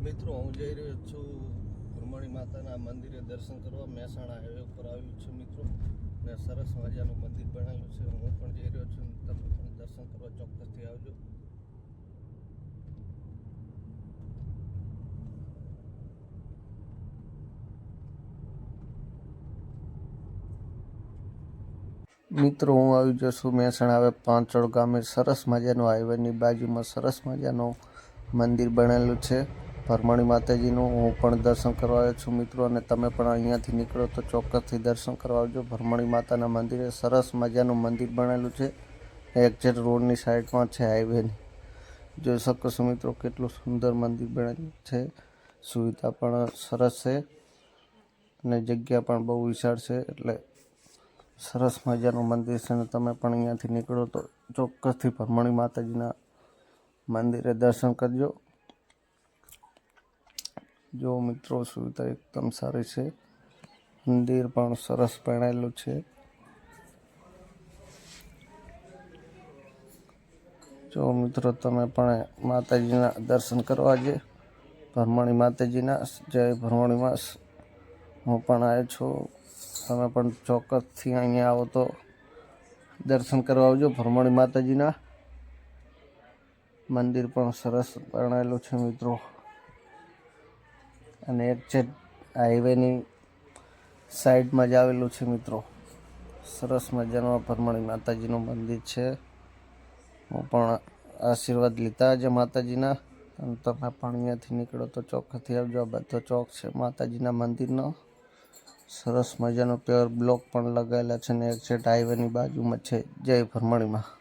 મિત્રો, હું જઈ રહ્યો છું ગુરમણી માતાના મંદિરે દર્શન કરવા. મહેસાણા હાઈવે ઉપર આવ્યું છું મિત્રો ને સરસ મજાનું મંદિર બનાવ્યું છે. હું પણ જઈ રહ્યો છું. તમે પણ દર્શન કરવા ચોક્કસથી આવજો. મિત્રો, હું આવી જશું મહેસાણા હવે પાંચોડ ગામે. સરસ મજાનું હાઈવેની બાજુમાં સરસ મજાનું મંદિર બનેલું છે. ભરમણી માતાજીનું હું પણ દર્શન કરવા આવ્યો છું મિત્રો, અને તમે પણ અહીંયાથી નીકળો તો ચોક્કસથી દર્શન કરવા આવજો. ભરમણી માતાના મંદિરે સરસ મજાનું મંદિર બનેલું છે. એક્ઝેટ રોડની સાઈડમાં છે હાઈવેની. જોઈ શકો છો મિત્રો કેટલું સુંદર મંદિર બનેલું છે. સુવિધા પણ સરસ છે, અને જગ્યા પણ બહુ વિશાળ છે, એટલે સરસ મજાનું મંદિર છે, અને તમે પણ અહીંયાથી નીકળો તો ચોક્કસથી ભરમણી માતાજીના મંદિરે દર્શન કરજો. જો મિત્રો સુવિધા એકદમ સારી છે. મંદિર પણ સરસ બનાવેલું છે. જો મિત્રો તમે પણ માતાજીના દર્શન કરવા જે ભરમણી માતાજીના, જય ભરમણી માસ હું પણ આવ્યો છું. તમે પણ ચોક્કસથી અહીંયા આવો તો દર્શન કરવા આવજો. ભરમણી માતાજીના મંદિર પણ સરસ બનાવેલું છે મિત્રો. અને એક છે હાઈવેની સાઈડમાં જ આવેલું છે મિત્રો. સરસ મજાનું ભરમણી માતાજીનું મંદિર છે. હું પણ આશીર્વાદ લીધા છે માતાજીના. અને તમે પણ અહીંયાથી નીકળો તો ચોક્કસથી આવજો. આ બધો ચોક છે માતાજીના મંદિરનો. સરસ મજાનો પ્યોર બ્લોક પણ લગાવેલા છે ને એક છે હાઈવેની બાજુમાં છે. જય ભરમણીમાં.